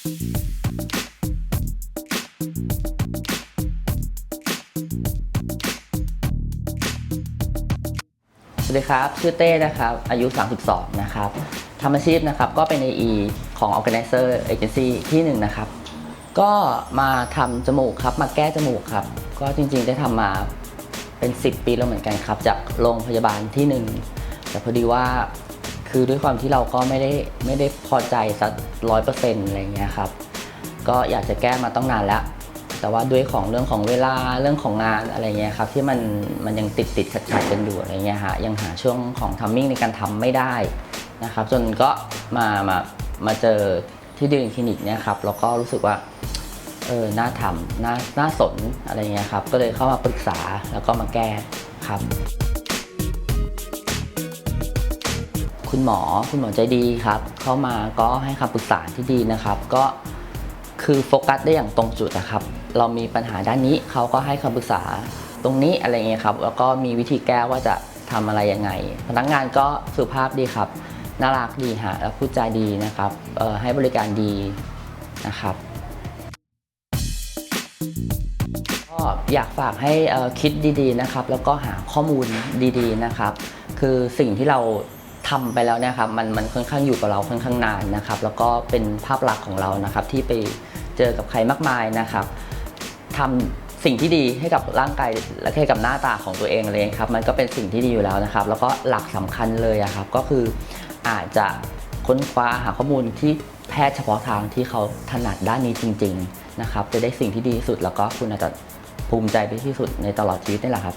สวัสดีครับ ชื่อเต้นะครับ อายุ 32 นะครับทำอาชีพนะครับก็เป็น AE ของ Organizer Agency ที่หนึ่งนะครับ ก็มาทำจมูกครับ มาแก้จมูกครับ ก็จริงๆได้ทำมาเป็น 10 ปีแล้วเหมือนกันครับ จากโรงพยาบาลที่หนึ่งแต่พอดีว่า คือด้วยความที่เราก็ไม่ได้ไม่ได้พอใจสักร้อยเปอร์เซ็นต์อะไรเงี้ยครับ ก็อยากจะแก้มาต้องนานแล้วแต่ว่าด้วยของเรื่องของเวลาเรื่องของงานอะไรเงี้ยครับที่มันมันยังติดติดขัดขัดกันอยู่อะไรเงี้ยฮะยังหาช่วงของทัมมิ่งในการทำไม่ได้นะครับ จนก็มามามาเจอที่ดินคลินิกเนี่ยครับแล้วก็รู้สึกว่าเออน่าทำน่าน่าสนอะไรเงี้ยครับก็เลยเข้ามาปรึกษาแล้วก็มาแก้ครับ คุณหมอคุณหมอใจดีครับ เข้ามาก็ให้คำปรึกษาที่ดีนะครับ ก็คือโฟกัสได้อย่างตรงจุดนะครับ เรามีปัญหาด้านนี้เขาก็ให้คำปรึกษาตรงนี้อะไรเงี้ยครับ แล้วก็มีวิธีแก้ว่าจะทำอะไรยังไง พนักงานก็สุภาพดีครับ น่ารักดีฮะแล้วพูดจาดีนะครับออให้บริการดีนะครับก็อยากฝากให้คิดดีๆนะครับ แล้วก็หาข้อมูลดีๆนะครับ คือสิ่งที่เรา ทำไปแล้วนี่ยครับมันมันค่อนข้างอยู่กับเราค่อนข้างนานนะครับ แล้วก็เป็นภาพลักษณ์ของเรานะครับ ที่ไปเจอกับใครมากมายนะครับทำสิ่งที่ดีให้กับร่างกายและให้กับหน้าตาของตัวเองเลยครับ มันก็เป็นสิ่งที่ดีอยู่แล้วนะครับ แล้วก็หลักสำคัญเลยอะครับ ก็คืออาจจะค้นคว้าหาข้อมูลที่แพทย์เฉพาะทางที่เขาถนัดด้านนี้จริง ๆ นะครับ จะได้สิ่งที่ดีที่สุดแล้วก็คุณอาจจะภูมิใจไปที่สุดในตลอดชีวิตนี่แหละครับ